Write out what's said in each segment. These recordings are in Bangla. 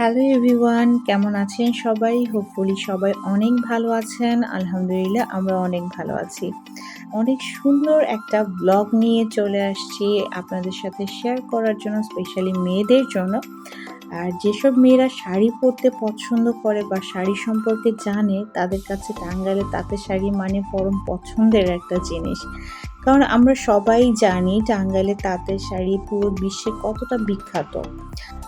হ্যালো এভরিওয়ান, কেমন আছেন সবাই? হোপফুলি সবাই অনেক ভালো আছেন। আলহামদুলিল্লাহ আমরা অনেক ভালো আছি। অনেক সুন্দর একটা ব্লগ নিয়ে চলে আসছি আপনাদের সাথে শেয়ার করার জন্য স্পেশালি মেয়েদের জন্য। আর যেসব মেয়েরা শাড়ি পরতে পছন্দ করে বা শাড়ি সম্পর্কে জানে, তাদের কাছে টাঙ্গাইলে তাঁতের শাড়ি মানে পরম পছন্দের একটা জিনিস। কারণ আমরা সবাই জানি টাঙ্গাইলে তাঁতের শাড়ি পুরো বিশ্বে কতটা বিখ্যাত।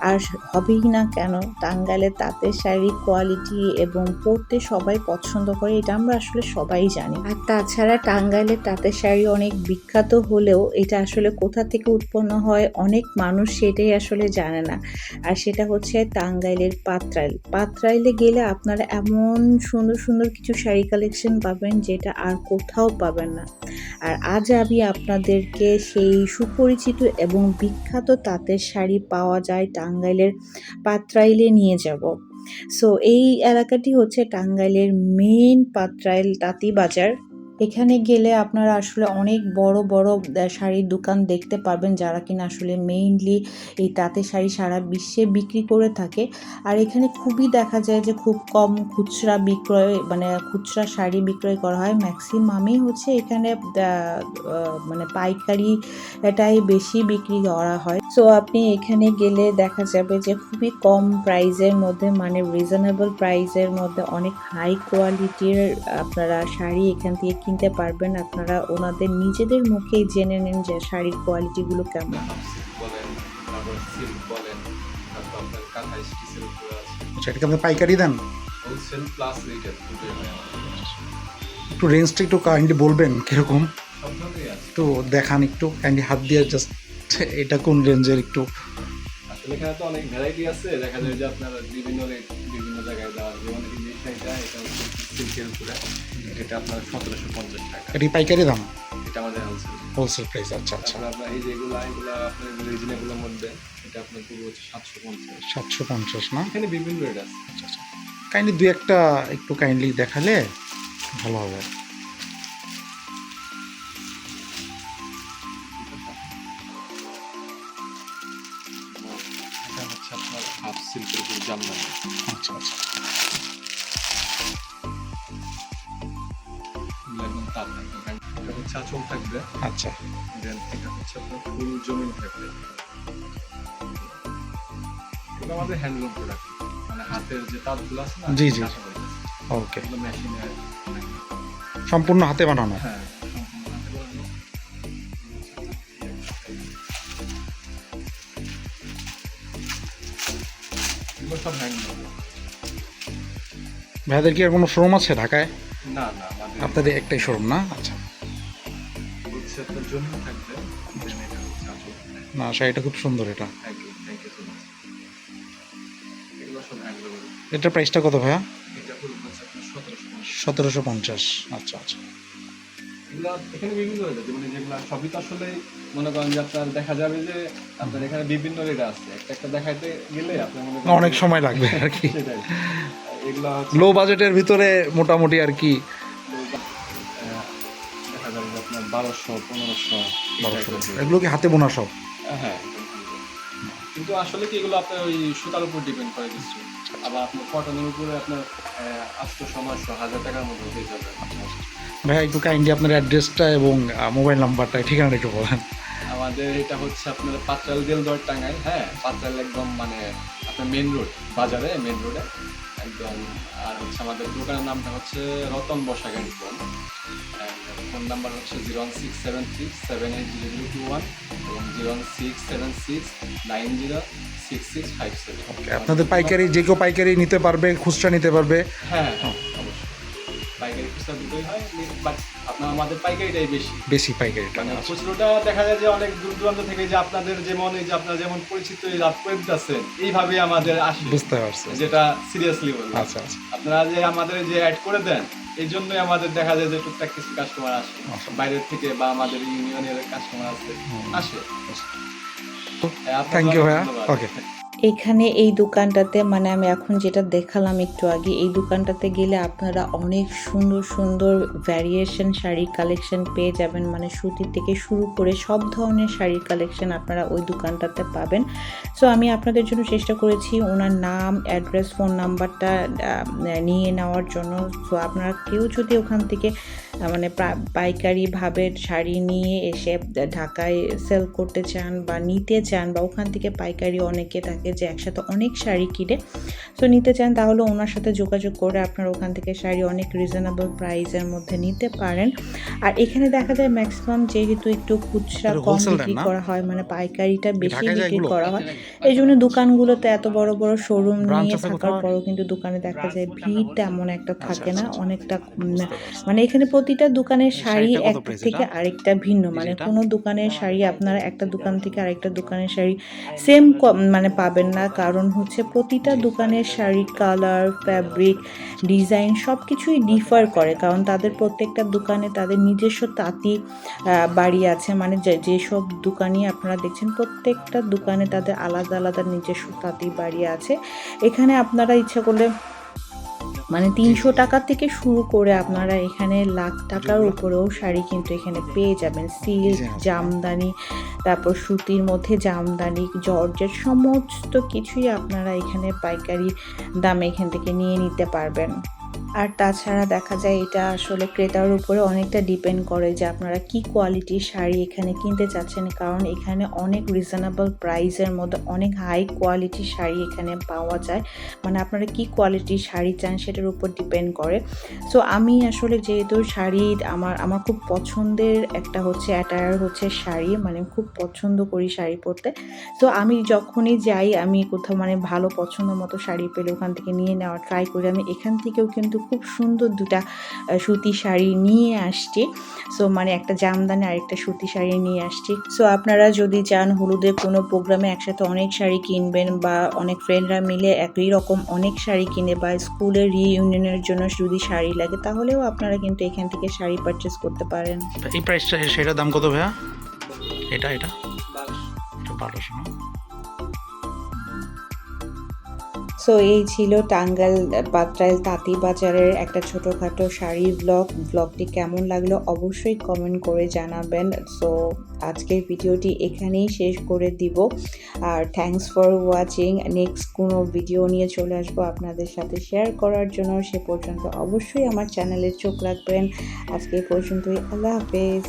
আর হবেই না কেন, টাঙ্গাইলে তাঁতের শাড়ির কোয়ালিটি এবং পরতে সবাই পছন্দ করে, এটা আমরা আসলে সবাই জানি। আর তাছাড়া টাঙ্গাইলে তাঁতের শাড়ি অনেক বিখ্যাত হলেও এটা আসলে কোথা থেকে উৎপন্ন হয়, অনেক মানুষ সেটাই আসলে জানে না। আর সেটা হচ্ছে টাঙ্গাইলের পাত্রাইল। পাত্রাইলে গেলে আপনারা এমন সুন্দর সুন্দর কিছু শাড়ি কালেকশন পাবেন যেটা আর কোথাও পাবেন না। আর আজ আমি আপনাদেরকে সেই সুপরিচিত এবং বিখ্যাত তাঁতের শাড়ি পাওয়া যায় টাঙ্গাইলের পাত্রাইলে নিয়ে যাব। সো এই এলাকাটি হচ্ছে টাঙ্গাইলের মেন পাত্রাইল তাঁতি বাজার এখানে গেলে আপনারা আসলে অনেক বড় বড় শাড়ির দোকান দেখতে পারবেন যারা কিনা আসলে মেইনলি এই তাঁতের শাড়ি সারা বিশ্বে বিক্রি করে থাকে। আর এখানে খুবই দেখা যায় যে খুব কম খুচরা বিক্রয় মানে খুচরা শাড়ি বিক্রয় করা হয়। ম্যাক্সিমামই হচ্ছে এখানে মানে পাইকারি এটাই বেশি বিক্রি করা হয়। সো আপনি এখানে গেলে দেখা যাবে যে খুবই কম প্রাইজের মধ্যে মানে রিজনেবল প্রাইজের মধ্যে অনেক হাই কোয়ালিটির আপনারা শাড়ি এখান থেকে কিনতে পারবেন আপনারা ওনাদের নিজেদের মুখেই জেনে নেন যে শাড়ির কোয়ালিটিগুলো কেমন। আছে। আচ্ছা আপনি পাইকারি দেন? একটু রেঞ্জটা একটু কাইন্ডলি বলবেন কীরকম? একটু দেখান একটু কাইন্ডলি হাত দিয়ে জাস্ট এটা কোন রেঞ্জের একটু? আসলে এখানে তো অনেক ভ্যারাইটি আছে। দেখা যায় যে আপনার বিভিন্ন রেট বিভিন্ন জায়গায় দেওয়া যেমন শাড়িটা এটা হচ্ছে সিল্কের উপরে। এটা আপনার সতেরোশো পঞ্চাশ টাকা। এটি পাইকারি দাম? এটা আমাদের হোলসেল হোলসেল প্রাইস আচ্ছা আচ্ছা। আপনার এই যেগুলো এগুলো আপনার রিজনেবলের মধ্যে এটা আপনার পুরো হচ্ছে সাতশো পঞ্চাশ। সাতশো পঞ্চাশ না? এখানে বিভিন্ন রেট আছে। আচ্ছা আচ্ছা। কাইন্ডলি দুই একটা একটু কাইন্ডলি দেখালে ভালো হবে। আপনার হাফ সিল্কের উপর জামদানি। আচ্ছা আচ্ছা। আঁচল থাকবে। আচ্ছা। দেন এটা হচ্ছে আপনার ফুল জমিন থাকবে এগুলো আমাদের হ্যান্ডলুম প্রোডাক্ট মানে হাতের যে তাঁতগুলো আছে না জি, জি। ওকে মেশিনে সম্পূর্ণ হাতে বানানো? হ্যাঁ সব হ্যান্ডলুম ভাইদের কি আর কোনো শোরুম আছে ঢাকায়? না না আপনাদের একটাই শোরুম না? আচ্ছা। আপনার থাকবে। এটা না শাড়িটা খুব সুন্দর এটা। এটার প্রাইসটা কত ভাইয়া? এটা আপনার সতেরোশো সতেরোশো পঞ্চাশ। আচ্ছা আচ্ছা। এখানে বিভিন্ন রেট আছে মানে যেগুলো সবই তো আসলে মনে করেন যে আপনার দেখা যাবে যে আপনার এখানে বিভিন্ন রেট আছে। একটা একটা দেখাইতে গেলে আপনার মনে অনেক সময় লাগবে আর কি। এগুলো লো বাজেটের ভিতরে মোটামুটি আর কি বারোশো পনেরোশো বারোশো। এগুলো কি? হাতে বোনা সব? হ্যাঁ কিন্তু আসলে কি এগুলো আপনার ওই সুতার উপর ডিপেন্ড করে কিছু। আবার আপনার কটনের উপরে আপনার আটশো নয়শো হাজার টাকার মধ্যে হয়ে যাবে। ভাইয়া একটু কাইন্ডলি আপনার অ্যাড্রেসটা এবং মোবাইল নাম্বারটা ঠিকানাটা একটু বলেন। আমাদের এটা হচ্ছে আপনার পাত্রাল দেলদর টাঙ্গাইল হ্যাঁ? পাত্রাল একদম মানে আপনার মেন রোড বাজারে মেন রোডে একদম আর হচ্ছে আমাদের দোকানের নামটা হচ্ছে রতন বসা গাড়ি ফোন নাম্বার হচ্ছে zero one six seven six seven eight zero zero two one এবং zero one six seven six nine zero six six five seven. আপনাদের পাইকারি যে কেউ পাইকারি নিতে পারবে খুচরা নিতে পারবে। হ্যাঁ হ্যাঁ পাইকারি খুচরা দুটোই হয় বাট আপনার আমাদের পাইকারিটাই বেশি। বেশি পাইকারিটা মানে আচ্ছা। খুচরোটা দেখা যায় যে অনেক দূর দূরান্ত থেকে যে আপনাদের যেমন এই যে আপনার যেমন পরিচিত এই এইভাবে আমাদের আসে। বুঝতে যেটা সিরিয়াসলি বলি আচ্ছা আচ্ছা। আপনারা যে আমাদের যে অ্যাড করে দেন এই জন্যই আমাদের দেখা যায় যে টুকটাক কিছু কাস্টমার আসে। আচ্ছা। বাইরের থেকে বা আমাদের ইউনিয়নের কাস্টমার আসে। আসে। থ্যাংক ইউ ভাইয়া। ওকে এখানে এই দোকানটাতে মানে আমি এখন যেটা দেখালাম একটু আগে, এই দোকানটাতে গেলে আপনারা অনেক সুন্দর সুন্দর ভ্যারিয়েশন শাড়ির কালেকশন পেয়ে যাবেন। মানে সুতির থেকে শুরু করে সব ধরনের শাড়ির কালেকশন আপনারা ওই দোকানটাতে পাবেন। সো আমি আপনাদের জন্য চেষ্টা করেছি ওনার নাম অ্যাড্রেস ফোন নাম্বারটা নিয়ে নেওয়ার জন্য। সো আপনারা কেউ যদি ওখান থেকে মানে পাইকারিভাবে শাড়ি নিয়ে এসে ঢাকায় সেল করতে চান বা নিতে চান বা ওখান থেকে পাইকারি অনেকে থাকে যে একসাথে অনেক শাড়ি কিনে তো নিতে চান তাহলে ওনার সাথে যোগাযোগ করে আপনারা ওখান থেকে শাড়ি অনেক রিজনেবল প্রাইসের মধ্যে নিতে পারেন আর এখানে দেখা যায় ম্যাক্সিমাম যেহেতু একটু খুচরা কম বিক্রি করা হয় মানে পাইকারিটা বেশি বিক্রি করা হয় এই জন্য দোকানগুলোতে এত বড় বড় শোরুম নিয়ে থাকার? পরেও কিন্তু দোকানে দেখা যায় ভিড় তেমন একটা থাকে না আচ্ছা, আচ্ছা। অনেকটা। মানে এখানে প্রতিটা দোকানের শাড়ি এক থেকে আরেকটা ভিন্ন। মানে? কোনো দোকানের শাড়ি আপনারা একটা দোকান থেকে আরেকটা দোকানের শাড়ি সেম মানে পাবেন না। কারণ হচ্ছে প্রতিটা দোকানের শাড়ি কালার ফ্যাব্রিক ডিজাইন সব কিছুই ডিফার করে। কারণ তাদের প্রত্যেকটা দোকানে তাদের নিজস্ব তাঁতি বাড়ি আছে। মানে যে- যেসব দোকানই আপনারা দেখছেন প্রত্যেকটা দোকানে তাদের আলাদা আলাদা নিজস্ব তাঁতি বাড়ি আছে। এখানে আপনারা ইচ্ছা করলে মানে তিনশো টাকা থেকে শুরু করে আপনারা এখানে লাখ টাকার উপরেও শাড়ি কিন্তু এখানে পেয়ে যাবেন। সিল্ক জামদানি তারপর সুতির মধ্যে জামদানি জর্জের সমস্ত কিছুই আপনারা এখানে পাইকারি দামে এখান থেকে নিয়ে নিতে পারবেন। আর তাছাড়া দেখা যায় এটা আসলে ক্রেতার উপরে অনেকটা ডিপেন্ড করে যে আপনারা কি কোয়ালিটির শাড়ি এখানে কিনতে চাচ্ছেন। কারণ এখানে অনেক রিজনেবল প্রাইসের মধ্যে অনেক হাই কোয়ালিটির শাড়ি এখানে পাওয়া যায়। মানে আপনারা কি কোয়ালিটির শাড়ি চান সেটার উপর ডিপেন্ড করে। সো আমি আসলে যেহেতু শাড়ি আমার আমার খুব পছন্দের একটা হচ্ছে অ্যাটায়ার হচ্ছে শাড়ি। মানে খুব পছন্দ করি শাড়ি পরতে। তো আমি যখনই যাই, আমি কোথাও মানে ভালো পছন্দ মতো শাড়ি পেলে ওখান থেকে নিয়ে নেওয়া ট্রাই করি। আমি এখান থেকেও কিন্তু খুব সুন্দর দুটা সুতি শাড়ি নিয়ে আসছি। সো মানে একটা জামদানি আর একটা সুতি শাড়ি নিয়ে আসছি। সো আপনারা যদি চান হলুদের কোনো প্রোগ্রামে একসাথে অনেক শাড়ি কিনবেন বা অনেক ফ্রেন্ডরা মিলে একই রকম অনেক শাড়ি কিনে বা স্কুলের রিইউনিয়নের জন্য যদি শাড়ি লাগে তাহলেও আপনারা কিন্তু এখান থেকে শাড়ি পারচেস করতে পারেন। এই প্রাইসটা সেটার দাম কত ভাইয়া? এটা এটা? এটা বারোশো না। সো এই ছিল টাঙ্গাল পাত্রাইল তাঁতি বাজারের একটা ছোটোখাটো শাড়ি ব্লগ ব্লগটি কেমন লাগল অবশ্যই কমেন্ট করে জানাবেন। সো আজকের ভিডিওটি এখানেই শেষ করে দিব। আর থ্যাঙ্কস ফর ওয়াচিং নেক্সট কোনো ভিডিও নিয়ে চলে আসব আপনাদের সাথে শেয়ার করার জন্য। সে পর্যন্ত অবশ্যই আমার চ্যানেলে চোখ রাখবেন। আজকে পর্যন্তই। আল্লাহ হাফেজ।